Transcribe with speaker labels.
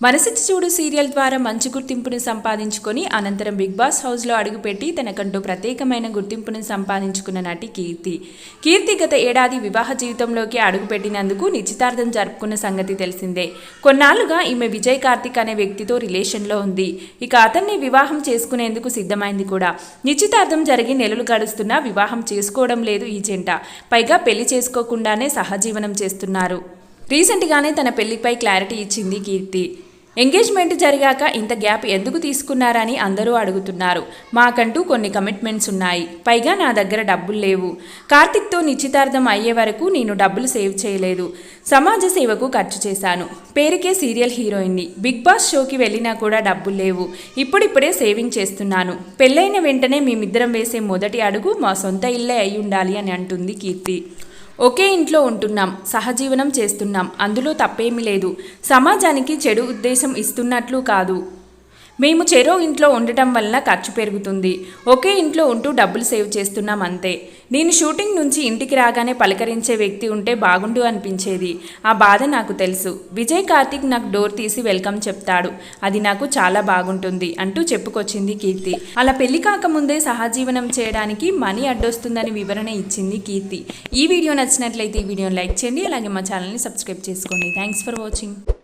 Speaker 1: మనసిచ్చి చూడు సీరియల్ ద్వారా మంచి గుర్తింపును సంపాదించుకొని అనంతరం బిగ్ బాస్ హౌస్లో అడుగుపెట్టి తనకంటూ ప్రత్యేకమైన గుర్తింపును సంపాదించుకున్న నటి కీర్తి. కీర్తి గత ఏడాది వివాహ జీవితంలోకి అడుగుపెట్టినందుకు నిశ్చితార్థం జరుపుకున్న సంగతి తెలిసిందే. కొన్నాళ్ళుగా ఈమె విజయ్ కార్తిక్ అనే వ్యక్తితో రిలేషన్లో ఉంది. ఇక అతన్ని వివాహం చేసుకునేందుకు సిద్ధమైంది కూడా. నిశ్చితార్థం జరిగి నెలలు గడుస్తున్నా వివాహం చేసుకోవడం లేదు ఈ జంట. పైగా పెళ్ళి చేసుకోకుండానే సహజీవనం చేస్తున్నారు. రీసెంట్గానే తన పెళ్ళిపై క్లారిటీ ఇచ్చింది కీర్తి. ఎంగేజ్మెంట్ జరిగాక ఇంత గ్యాప్ ఎందుకు తీసుకున్నారని అందరూ అడుగుతున్నారు. మాకంటూ కొన్ని కమిట్మెంట్స్ ఉన్నాయి. పైగా నా దగ్గర డబ్బులు లేవు. కార్తిక్తో నిశ్చితార్థం అయ్యే వరకు నేను డబ్బులు సేవ్ చేయలేదు. సమాజ సేవకు ఖర్చు చేశాను. పేరుకే సీరియల్ హీరోయిన్ని. బిగ్ బాస్ షోకి వెళ్ళినా కూడా డబ్బులు లేవు. ఇప్పుడిప్పుడే సేవింగ్ చేస్తున్నాను. పెళ్ళైన వెంటనే మేమిద్దరం వేసే మొదటి అడుగు మా సొంత ఇల్లే అయి ఉండాలి అని అంటుంది కీర్తి. ఒకే ఇంట్లో ఉంటున్నాం సహజీవనం చేస్తున్నాం అందులో తప్పేమీ లేదు. సమాజానికి చెడు ఉద్దేశం ఇస్తున్నట్లు కాదు. మేము చెరో ఇంట్లో ఉండటం వలన ఖర్చు పెరుగుతుంది. ఒకే ఇంట్లో ఉంటూ డబ్బులు సేవ్ చేస్తున్నాం అంతే. నేను షూటింగ్ నుంచి ఇంటికి రాగానే పలకరించే వ్యక్తి ఉంటే బాగుండు అనిపించేది. ఆ బాధ నాకు తెలుసు. విజయ్ కార్తిక్ నాకు డోర్ తీసి వెల్కమ్ చెప్తాడు. అది నాకు చాలా బాగుంటుంది అంటూ చెప్పుకొచ్చింది కీర్తి. అలా పెళ్ళి కాకముందే సహజీవనం చేయడానికి మనీ అడ్డొస్తుందని వివరణ ఇచ్చింది కీర్తి. ఈ వీడియో నచ్చినట్లయితే ఈ వీడియోని లైక్ చేయండి. అలాగే మా ఛానల్ని సబ్స్క్రైబ్ చేసుకోండి. Thanks for watching.